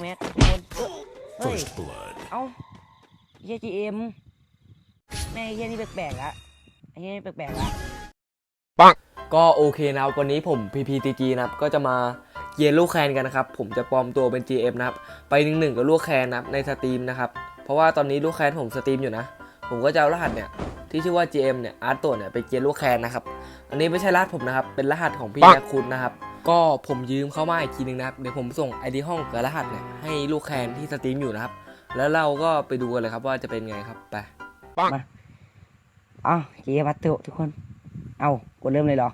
แม็กทุกคนเฮ้ย First blood. เอ้าเฮียจีเอ็มแม่งไอ้เฮียนี่แปลกๆละไอ้เฮียนี่แปลกๆละก็โอเคนะครับวันนี้ผม PPTG นะครับก็จะมาเยียนลูกแคนกันนะครับ ผมจะปลอมตัวเป็น GM นะครับ ไปหนึ่งหนึ่งกับลูกแคนนะครับในสตรีมนะครับ เพราะว่าตอนนี้ลูกแคนผมสตรีมอยู่นะ ผมก็จะเอารหัสเนี่ยที่ชื่อว่า GM เนี่ยอาร์ตตัวเนี่ยไปเกียนลูกแคนนะครับ อันนี้ไม่ใช่รหัสผมนะครับ เป็นรหัสของพี่แจ็คคุณนะครับ ก็ผมยืมเข้ามาอีกทีนึงนะครับ เดี๋ยวผมส่ง ID ห้องกับรหัสเนี่ยให้ลูกแคนที่สตรีมอยู่นะครับ แล้วเราก็ไปดูกันเลยครับว่าจะเป็นไงครับไปเอ้าเกียร์มาเถอะทุกคน เอ้ากดเริ่มเลยเหรอ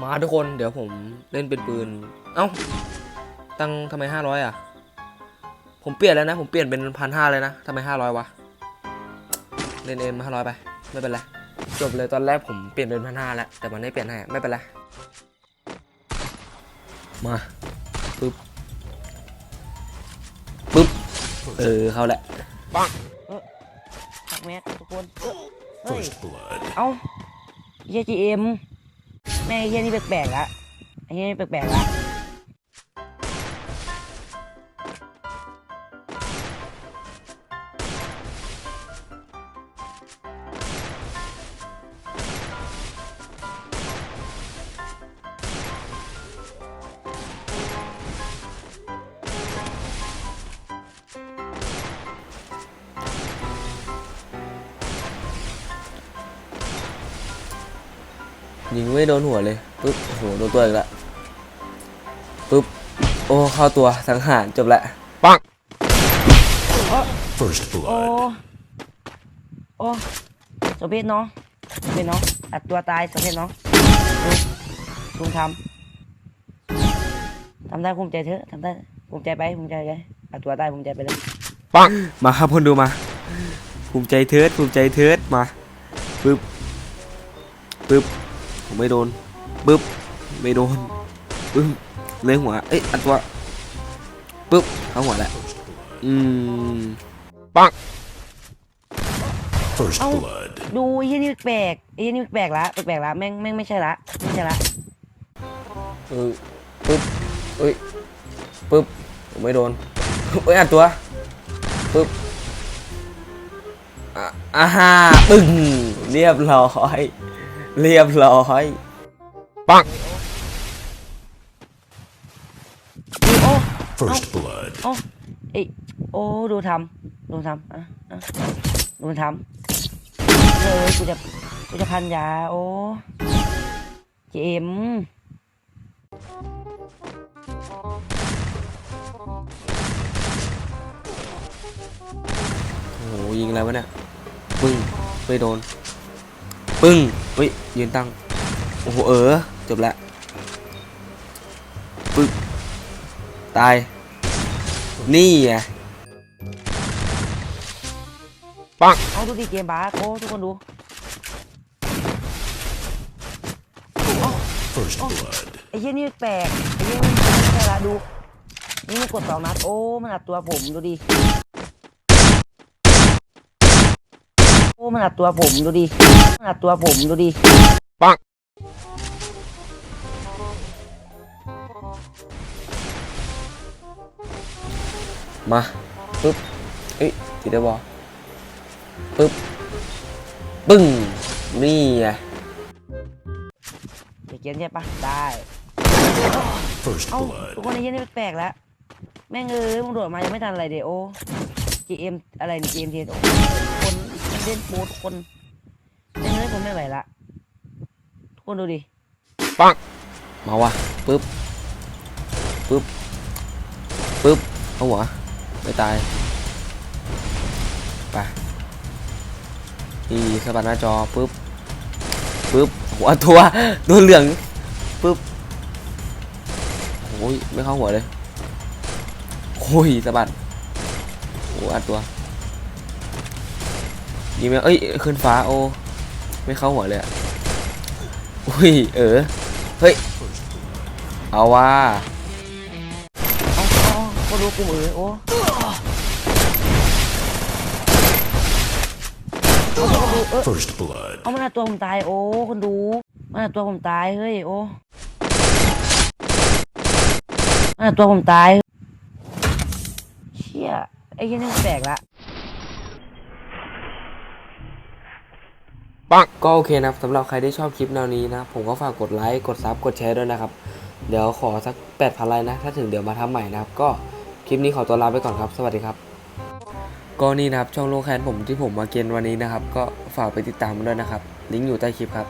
มาทุกคนเดี๋ยวผมเล่นเป็นปืน เอ้า ตั้งทำไมห้าร้อยอะ ผมเปลี่ยนแล้วนะ ผมเปลี่ยนเป็นพันห้าเลยนะทำไมห้าร้อยวะ เล่นเอ็มห้าร้อยไป ไม่เป็นไร จบเลยตอนแรกผมเปลี่ยนเป็นพันห้าแล้วแต่มันไม่เปลี่ยนให้ไม่เป็นไร มาปึ๊บปึ๊บเออเข้าแหละแม็กทุกคนเฮ้ย First blood. เอ้าเฮียจีเอ็มแม่งไอ้เฮียนี่แปลกๆละไอ้เฮียนี่แปลกๆละ ยิงไม่โดนหัวเลยปึ๊บโอ้โหโดนตัวอีกแล้วปึ๊บโอ้เข้าตัวสังหารจบละ First โอ้ blood. โอ้สมเพชเนาะสมเพชเนาะอัดตัวตายสมเพชเนาะลุงลุงทำทำได้ภูมิใจเถอะทำได้ภูมิใจไปภูมิใจไปอัดตัวตายภูมิใจไปเลยมาครับคนดูมา ภูมิใจเทิดภูมิใจเทิดมาปึ๊บปึ๊บ ผมไม่โดนปึ๊บไม่โดนปึ๊บเลยหัวเอ้ยอันตัวปึ๊บเข้าหัวแหละอืม First Oh. blood. ดูไอ้เฮียนี่แปลกไอ้เฮียนี่แปลกละแปลกๆละแม่งแม่งไม่ใช่ละไม่ใช่ละเออปึ๊บเอ้ยปึ๊บผมไม่โดนเอ้ยอันตัวปึ๊บอะอ่าฮ่าปึ้งเรียบร้อย เรียบร้อยโอ้ First blood. โอ้เอ้ยโอ้ดูทำดูทำอะอะดูมันทำเลยกูจะกูจะพันยาโอ้เจมโอ้โหยิงอะไรวะเนี่ย ปึ้ง ไม่โดน ปึ้ง เฮ้ย ยืนตั้ง โอ้โห เออ จบละปึ๊บตาย นี่ไงเอาดูดิเกมบาสโอ้ทุกคนดู First blood. ไอ้เหี้ยนี่แปลกไอ้เหี้ยนี่ไม่ใช่ละดู นี่มันกดสองนัด โอ้ มันอัดตัวผมดูดิ โอ้มันอัดตัวผมดูดิมันอัดตัวผมดูดิมาปึ๊บเอ้ยติดได้บอปึ๊บปึ้งนี่ไงเดี๋ยวเกมใช่ปะได้ First เอ้า blood. ทุกคนไอ้เหี้ยนี่แปลกแล้ว แม่งเอ้ยมึงโดดมายังไม่ทันอะไรเดี๋ยวโอ้ GM อะไรนี่ GM เทนโอ้คนมัน เล่นโปรทุกคนเล่นเลยผมไม่ไหวละทุกคนดูดิปังมาวะปึ๊บปึ๊บปึ๊บเอาหัวไม่ตายไปนี่สะบัดหน้าจอปึ๊บปึ๊บหัวตัวตัวเหลืองปึ๊บโอ้ยไม่เข้าหัวเลยโอ้ยสะบัดโอ้อัดตัว ยิงไหมเอ้ยขึ้นฟ้าโอไม่เข้าหัวเลยอะอุ้ยเออเฮ้ยเอาว่าเอาเอาก็ดูกูเอ๋ยโอ้เอาก็ดูเออ First blood. เอามันเอาตัวผมตายโอ้คนดูมันเอาตัวผมตายเฮ้ยโอ้มันเอาตัวผมตายไอ้เหี้ยนี่แปลกละ ก็โอเคนะครับสำหรับใครที่ชอบคลิปแนวนี้นะ ผมก็ฝากกดไลค์กดซับกดแชร์ด้วยนะครับ เดี๋ยวขอสัก8,000ไลค์นะ ถ้าถึงเดี๋ยวมาทำใหม่นะครับ ก็คลิปนี้ขอตัวลาไปก่อนครับ สวัสดีครับ ก็นี่นะครับช่องโลแคนผมที่ผมมาเกณฑ์วันนี้นะครับ ก็ฝากไปติดตามด้วยนะครับ ลิงก์อยู่ใต้คลิปครับ